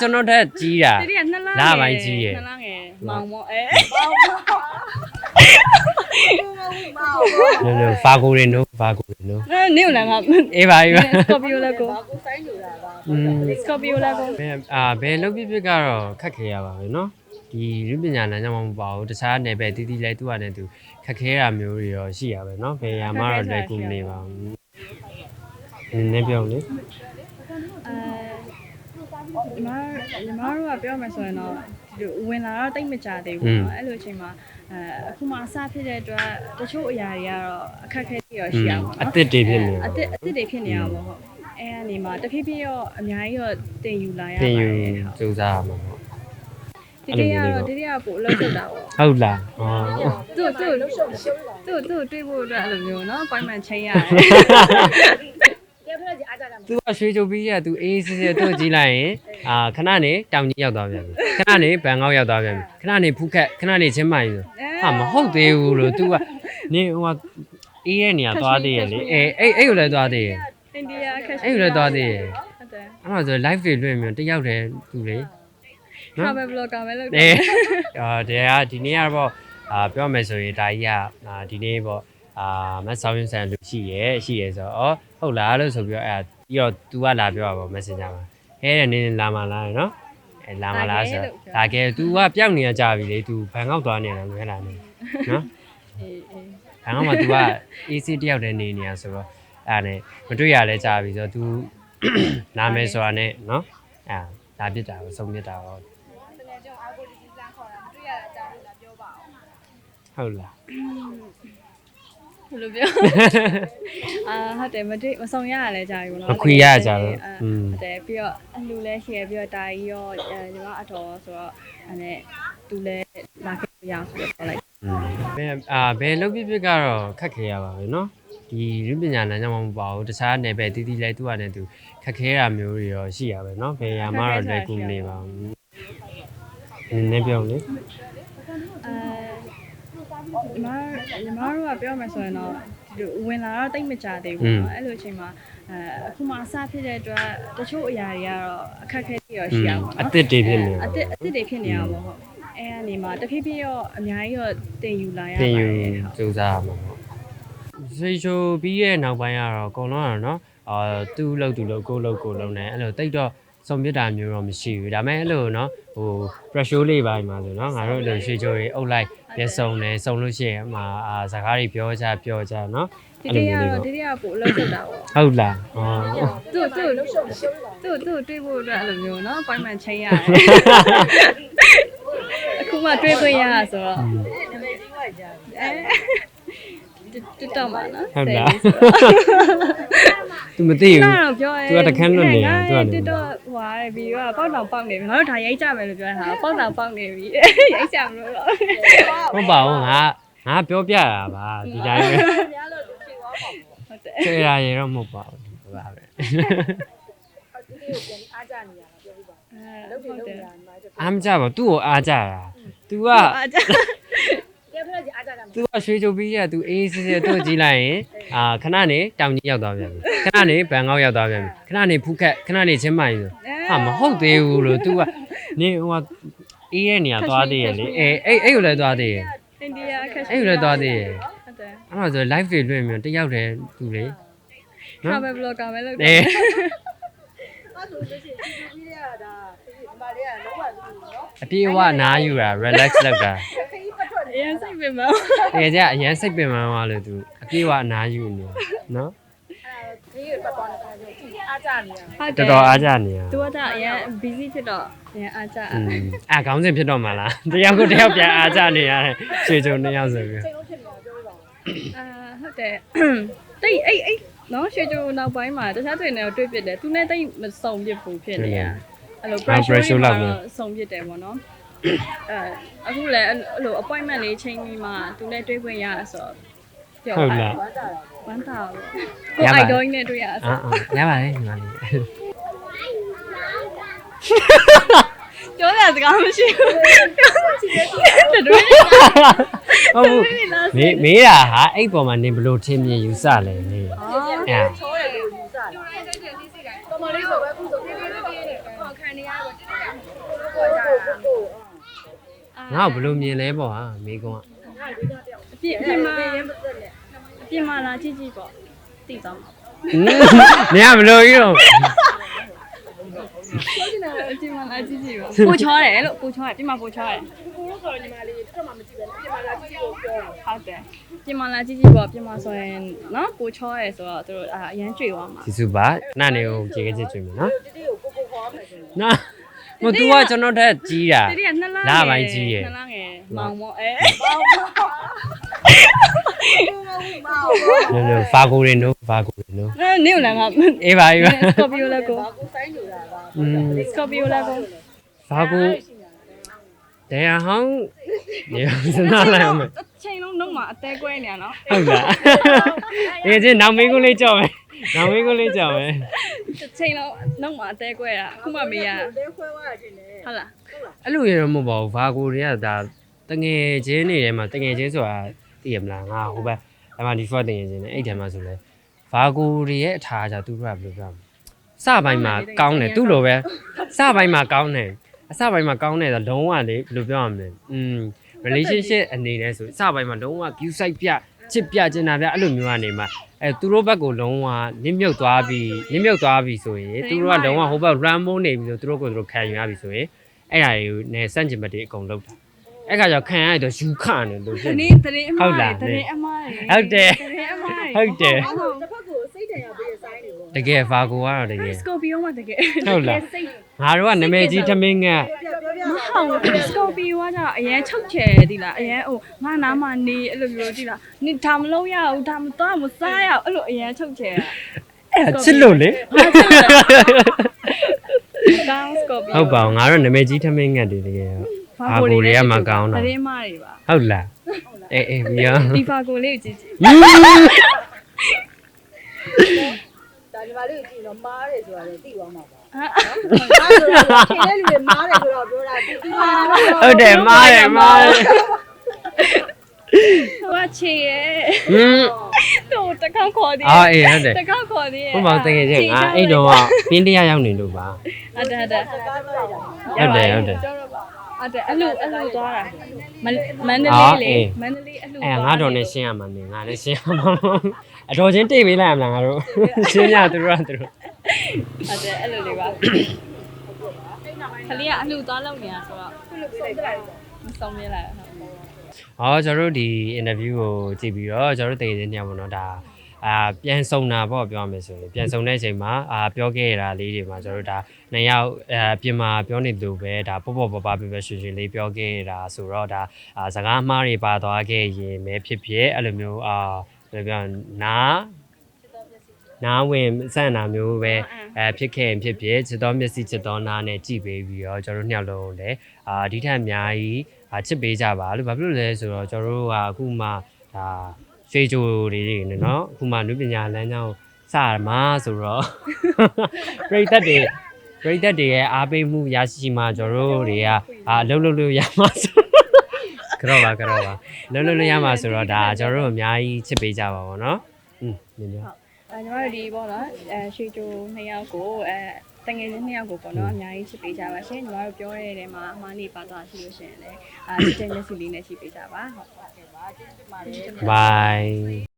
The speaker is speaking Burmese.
ကျွန်တော်ထက်ကြီးတာ တီတီကနှစ်လား လာပိုင်းကြီးရဲ့ နှစ်လားငယ်မောင်မောအဲ လို့လို့ဖာကိုရင်တို့ဖာကိုရင်တို့ အဲနေဦးလားငါ အေးပါအေးပါ စကော်ပီယိုလည်းကို อืม စကော်ပီယိုလည်းကို ဘယ်အာဘယ်လုပ်ပြပြကတော့ခက်ခဲရပါပဲเนาะဒီလူပညာလမ်းကြောင်းမှမပါဘူးတခြားနယ်ပယ်တီးတီးလဲသူ့အနေနဲ့သူခက်ခဲတာမျိုးတွေရောရှိရပါပဲเนาะဘယ်ရမှာတော့လွယ်ကူမနေပါဘူးနည်းနည်းပြောလေ အဲညီမ ညီမတို့ကပြောမှဆိုရင်တော့ဒီလိုဝင်လာတော့တိတ်မကြသေးဘူးเนาะအဲ့လိုအချိန်မှာအဲအခုမှအစဖြစ်တဲ့အတွက်တချို့အရာတွေကတော့အခက်အခဲတွေရောရှိရပါ အ တော့ စ်စ်တွေဖြစ်နေ အစ်စ်အစ်စ်တွေဖြစ်နေရပါဘောဟုတ်အဲကနေမှတဖြည်းဖြည်းတော့အများကြီးတော့တင်ယူလာရ သင်ယူ ပါတယ် စူးစမ်းရမှာပေါ့ ဒီတေးကတော့ဒီတေးကပို့လောက်ချက်တာပေါ့ ဟုတ်လားဟော သူ့သူ့သူ့သူ့တွေ့ဖို့အတွက်အဲ့လိုမျိုးเนาะ appointment ချိန်ရတယ် သူကရွှေချိုပြီးရသူအေးစစ်စစ်သူ့ကြည့်လိုက်ရင်အာခဏနေတောင်ကြီးရောက်သွားပြန်ပြီခဏနေဘန်ကောက်ရောက်သွားပြန်ပြီခဏနေဖူးခက်ခဏနေချင်းမိုင်ဆိုဟာမဟုတ်သေးဘူးလို့ तू ကနေဟိုကအေးရဲ့နေရာသွားသေးရဲ့လေအဲအဲ့အဲ့ကိုလည်းသွားသေးရဲ့အိန္ဒိယခက်အဲ့ကိုလည်းသွားသေးရဲ့ဟုတ်တယ်အဲ့မှာဆို live တွေလွှင့်ပြီးတယောက်တည်းသူလေ travel blogger ပဲလုပ်တအဲယ်အာတရားဒီနေ့ကတော့အာပြောမယ်ဆိုရင်ဒါကြီးကအာဒီနေ့ပေါ့အာမတ်ဆောင်ရင်ဆန်လူရှိရဲရှိရဲဆိုတော့ဩဟုတ်လားလို့ဆိုပြီးတော့အဲ့ ပြီးတော့ तू ကလာပြောတာပေါ့ messenger မှာဟဲတဲ့နင်းလာမလားနော်အဲလာမလားဆိုတော့ဒါကဲ तू ကပျောက်နေရကြပြီလေ तू ဘန်ကောက်သွားနေတယ်လို့ဟဲလာနေနော် အေးအေး ဘန်ကောက်မှာ तू က AC တယောက်တည်းနေနေရဆိုတော့အဲ့ဒါနဲ့မတွေ့ရလဲကြပြီဆိုတော့ तू လာမယ်ဆိုတာနဲ့နော်အဲဒါပြစ်တာပဲဆုံးပြစ်တာပေါ့ဟုတ်လား ဘယ်လိုပြောအာဟုတ်တယ်မတွေ့မဆောင်ရရလဲကြာပြီပေါ့နော် မခွေရကြဘူး အဲ อืม ဟုတ်တယ်ပြီးတော့အလူလဲရှိရပြီးတော့တာကြီးရောအဲညီမအတော်ဆိုတော့အဲနဲ့သူလဲလာခဲ့ရအောင်ဆိုတော့ပြောလိုက် ဘယ်အာဘယ်လုပ်ပြပြကတော့ခက်ခဲရပါပဲเนาะဒီလူပညာလမ်းကြောင်းမှမပါဘူးတခြားနယ်ပယ်တီးတီးလဲသူ့အနေနဲ့သူခက်ခဲတာမျိုးတွေရောရှိရပါပဲเนาะဘယ်ရမှာတော့လွယ်ကူမနေပါဘူးနည်းနည်းပြောလေ အဲ ညီမညီမတို့ကပြောမှဆိုရင်တော့ဒီလိုဝင်လာတော့တိတ်မကြသေးဘူးเนาะအဲ့လိုအချိန်မှာအဲအခုမှအစဖြစ်တဲ့အတွက်တချို့အရာတွေကတော့အခက်အခဲတွေရောရှိရပါ အ တော့ စ်စ်တွေဖြစ်နေ အစ်စ်အစ်စ်တွေဖြစ်နေရပါဘောဟုတ်အဲကနေမှတဖြည်းဖြည်းတော့အများကြီးတော့တင်ယူလာရ သ ပါ င် တ ယူ ယ်ဟုတ် စူးစမ်းရမှာပေါ့စေချိုပြီးရဲ့နောက်ပိုင်းကတော့အကုန်လုံးကတော့เนาะအာသူ့လောက်သူ့လောက်ကိုယ့်လောက်ကိုယ်လောက်နဲ့အဲ့လိုတိတ်တော့ စုံပြတာမျိုးတော့မရှိဘူးဒါပေမဲ့အဲ့လိုနော်ဟို pressure လေးပိုင်းမှာဆိုနော်ငါတို့အဲ့လိုရှေ့ကျော်တွေအုပ်လိုက်ရစုံတယ်စုံလို့ရှိရင်အမှစကားတွေပြောကြပြောကြနော်ဒီတေးကတော့ဒီတေးကကိုအလုပ်လုပ်တာပေါ့ဟုတ်လားသူ့သူ့သူ့သူ့တွေးဖို့အတွက်အဲ့လိုမျိုးနော် appointment ချိန်ရတယ်အခုမှတွေးခွင့်ရတာဆိုတော့အဲ TikTok မှာနော်ဟုတ်လား သူမသိဘူးနားတော့ပြောရဲသူကတခန်းလွတ်နေတာသူကလည်းတက်တော့ဟွာဗီဒီယိုကပေါက်တောင်ပေါက်နေပြီငါတို့ဒါရိုက်ကြမယ်လို့ပြောတာပေါက်တောင်ပေါက်နေပြီရိုက်ကြမလို့တော့ဟုတ်ပါဘူးငါငါပြောပြတာပါဒီတိုင်းပဲဟုတ်တယ်ကျေရရေတော့မဟုတ်ပါဘူးဟုတ်ပါပဲအဲဟုတ်တယ် အားမကြပါဘူးသူ့ကိုအားကြတာ तू က အားကြ သူကရွှေချုပ်ပြီးရသူအေးစစ်စစ်တို့ကြည့်လိုက်ရင်အာခဏနေတောင်ကြီးရောက်သွားပြန်ပြီခဏနေဘန်ကောက်ရောက်သွားပြန်ပြီခဏနေဖူးခက်ခဏနေချင်းမိုင်ဆိုဟာမဟုတ်သေးဘူးလို့သူကနေဟိုကအေးရဲ့နေရာသွားသေးရဲ့လေအဲအဲ့အဲ့ကိုလည်းသွားသေးရဲ့အိန္ဒိယကအဲ့ကိုလည်းသွားသေးရဲ့ဟုတ်တယ်အဲ့တော့ဆို live တွေလွှင့်မြန်တယောက်တည်းသူလေ travel blogger ပဲလုပ်တယ်ဆိုလို့ရှိရင်ဒီလိုကြီးရတာဒါဒီမှာလေးကလုံးဝသူ့နော်အပြေဝနားယူတာ relax လုပ်တာ ရင်စိတ်ပင်မတကယ်ကြအရင်စိတ်ပင်ပန်းသွားလို့သူအပြေအဝနားယူနေနော်ဟုတ်တော်တော်အားကြနေရသူကကြအရင် busy ဖြစ်တော့အရင်အားကြอืมအာခေါင်းစဉ်ဖြစ်တော့မှလားတယောက်ကိုတယောက်ပြန်အားကြနေရတယ်ခြေချုံနှစ်ယောက်ဆိုပြီးအာဟုတ်တယ်တိတ်အိတ်အိတ်နော်ရွှေချိုနောက်ပိုင်းမှာတခြားတွေနဲ့တွေ့ပြစ်တယ်သူနဲ့တိတ်မစုံပြစ်ဘူးဖြစ်နေရအဲ့လို pressure လောက်စုံပြစ်တယ်ပေါ့နော် အဲအခုလည်းအဲ့လို appointment လေးချိန်ပြီးမှသူနဲ့တွေ့ခွင့်ရဆိုတော့ပြောဟုတ်လားဝမ်းသာပါကို idol နဲ့တွေ့ရဆိုအာအာရပါတယ်ညီမလေးပြောရစကားမရှိဘူးတူတူဟုတ်ဘူးမေးမေးတာဟာအဲ့ပေါ်မှာနင်ဘလို့ထင်မြင်ယူဆလဲနေအဲကမလေးဆိုပဲခုဆိုပြေးပြေးပြေးပြေးနဲ့ခါနေနေရတော့ ငါ့ကိုဘယ်လိုမြင်လဲပေါ့ဟာမိကုန်းကအပြစ်အပြစ်မှာအပြစ်မှာလာကြည့်ကြည့်ပေါ့သိသွားမှာနေရဘယ်လိုကြီးတော့အပြစ်မှာလာကြည့်ကြည့်ပေါ့ပူချောတယ်လို့ပူချောတယ်ပြစ်မှာပူချောတယ်ကိုလို့ဆိုညီမလေးတက်မှမကြည့်ပဲပြင်မာလာကြည့်ကိုပြောတာဟုတ်တယ်ပြင်မာလာကြည့်ကြည့်ပေါ့ပြင်မာဆိုရင်နော်ပူချောရဲဆိုတော့သူတို့အာအရန်ကြွေသွားမှာဒီစုပါနာနေကိုကြေကချစ်ကျွေးမယ်နော်တတိကိုကိုကိုခေါ်မယ်ဆိုရင်နာ မတူကကျွန်တော်တက်ကြီးတာတတိကနှစ်လားလာပိုင်းကြီးရယ်နှစ်လားငယ်မောင်မောအဲမဟုတ်လောလောဖာကိုရင်တို့ဖာကိုရင်တို့အဲနေလည်းငါအေးပါအေးပါစကော်ပီယိုလည်းကိုဘာကိုဆိုင်နေတာလားอืมစကော်ပီယိုလည်းကိုဖာကိုတရားဟောင်းနေစနာလိုက်အောင်မယ်ချိန် လုံးလုံးမှာအသေးကွဲနေရနော်ဟုတ်လားအေးချင်းနောက်မင်းကိုလေးကြောက်မယ်နောက်မင်းကိုလေးကြောက်မယ်ချိန်လုံးလုံးမှာအသေးကွဲတာခုမှမေးရတဲခွဲသွားတာတင်တယ်ဟုတ်လားအဲ့လိုရတော့မဟုတ်ပါဘူးဖာကိုတွေကဒါတငယ်ချင်းနေထဲမှာတငယ်ချင်းဆိုတာသိရမလားငါဟိုဘက်အမှဒီဖော့တငယ်ချင်းနေအဲ့ထဲမှာဆိုလဲဖာကိုတွေရဲ့အထားကြသူတို့ကဘယ်လိုပြောမလဲစပိုင်းမှာကောင်းတယ်သူ့လိုပဲစပိုင်းမှာကောင်းတယ်အစပိုင်းမှာကောင်းတယ်ဆိုလုံးဝလေဘယ်လိုပြောရမလဲอืม relationship အနေနဲ့ဆိုစပိုင်းမှာလုံးဝ view site ပြချစ်ပြကျင်တာပြအဲ့လိုမျိုးကနေမှအဲသူတို့ဘက်ကိုလုံးဝနစ်မြုပ်သွားပြီးနစ်မြုပ်သွားပြီးဆိုရင်သူတို့ကလုံးဝဟိုဘက် run မိုးနေပြီးဆိုသူတို့ကိုသူတို့ခံယူရပြီဆိုရင်အဲ့ဒါတွေကိုနဲ့စန့်ကျင်ဘက်တွေအကုန်လုံးတာအဲ့ခါကျတော့ခံရတော့ယူခနေလို့ဖြစ်တနေနေ့တနေ့အမားဟုတ်လားတနေ့အမားဟုတ်တယ်တနေ့အမားဟုတ်တယ်တစ်ဖက်ကိုစိတ်တန်ရပေးတဲ့ဆိုင်တွေပေါ့တကယ်ဖာကိုကတော့တကယ်စကော်ပီယိုမှာတကယ်ဟုတ်လားငါတို့ကနာမည်ကြီးထမင်းငတ်ပြောပြောပြ မဟုတ်စကော်ပီယိုကကြအရင်ချုပ်ချယ်ဒီလားအရင်ဟိုငါနားမှာနေအဲ့လိုမျိုးဒီလားနေဒါမလုံးရဘူးဒါမတော့မစားရဘူးအဲ့လိုအရင်ချုပ်ချယ်အဲ့ဒါချစ်လို့လေကောင်းစကော်ပီယိုဟုတ်ပါဘူးငါတို့နာမည်ကြီးထမင်းငတ်တွေတကယ်ဖာကိုတွေကမှကောင်းတာတရင်မတွေပါဟုတ်လားအေးအေးမြောဒီဖာကိုလေးကိုကြည့်ကြည့် ဒါညီမလေးကိုကြည့်တော့မားတယ်ဆိုတာလည်းသိသွားမှာပါဟာမားဆိုတာခင်တဲ့လူတွေမားတယ်ဆိုတော့ပြောတာဒီမှာဟုတ်တယ်မားတယ်မားတယ်ဟိုကချေရဲ့ဟင်းတော့တကောက်ခေါ်သေးအာအေးဟုတ်တယ်တကောက်ခေါ်သေးရဲ့ဘုမတကယ်ချင်းငါအဲ့တော့ကပြင်းတရားရောက်နေလို့ပါဟုတ်တယ်ဟုတ်တယ်ကားပြလိုက်တာဟုတ်တယ်ဟုတ်တယ် ကျော်တော့ပါ ဟုတ်တယ်အဲ့လိုအဲ့လိုသွားတာမန္မန္တအော်လေးအေးလေမန္တလေးအဲ့လိုအဲငါတော့နဲ့ရှင်းရမှာနေငါလည်းရှင်းရမှာမဟုတ်ဘူးအတော်ချင်းတိတ်ပေးလိုက်ရမလားငါတို့ရှင်းရသူတို့ကသူတို့ဟုတ်တယ်အဲ့လိုလေးပါခလေးကအလှသွားလောက်နေတာဆိုတော့ခုလိုပေးလိုက်တာမဆုံးပြလိုက်ဟုတ်ဟောကျွန်တော်တို့ဒီ interview ကိုကြည့်ပြီးတော့ကျွန်တော်တို့တကယ်ချင်းညပေါ့နော်ဒါ အာပြန်ဆုံတာပေါ့ပြောရမယ်ဆိုရင်ပြန်ဆုံတဲ့အချိန်မှာအာပြောခဲ့ရတာလေးတွေမှာကျွန်တော်တို့ဒါနှစ်ယောက်အဲပြင်မာပြောနေလို့ပဲဒါပေါ့ပေါ့ပပပြပြရွှေရွှေလေးပြောခဲ့ရတာဆိုတော့ဒါအာစကားမှားတွေပါသွားခဲ့ရင်ပဲဖြစ်ဖြစ်အဲ့လိုမျိုးအာဘယ်လိုပြောရလဲနားနားဝင်စန့်တာမျိုးပဲအဲဖြစ်ခဲ့ရင်ဖြစ်ဖြစ်ချစ်တော်မျက်စိချစ်တော်နားနဲ့ကြည့်ပေးပြီးတော့ကျွန်တော်တို့နှစ်ယောက်လုံးလည်းအာဒီထက်အများကြီးအာချစ်ပေးကြပါလို့ဘာဖြစ်လို့လဲဆိုတော့ကျွန်တော်တို့ကအခုမှဒါ ရွှေကြိုတွေနော်အခုမှနုပညာလမ်းကြောင်းစရမှာဆိုတော့ပြိသက်တွေပြိသက်တွေရဲ့အားပေးမှုရရှိမှကျွန်တော်တို့တွေကအာလှုပ်လှုပ်လို့ရမှာဆိုကတော့ပါကတော့ပါလှုပ်လှုပ်လို့ရမှာဆိုတော့ဒါကျွန်တော်တို့အများကြီးချစ်ပေးကြပါဘောနော်อืมမြင်ကြဟုတ်အဲကျွန်တော်တို့ဒီပေါ့နော်အဲရွှေကြိုနှစ်ယောက်ကိုအဲ တငယ်ချင်းနှစ်ယောက်ကိုပေါ့နော်အများကြီးချစ်ပေးကြပါရှင်ညီမတို့ပြောတဲ့နေရာမှာအမှားနေပါသွားရှိလို့ရှိရင်လည်းအာဒီတဲ့မျက်စိလေးနဲ့ချစ်ပေးကြပါဟုတ် bye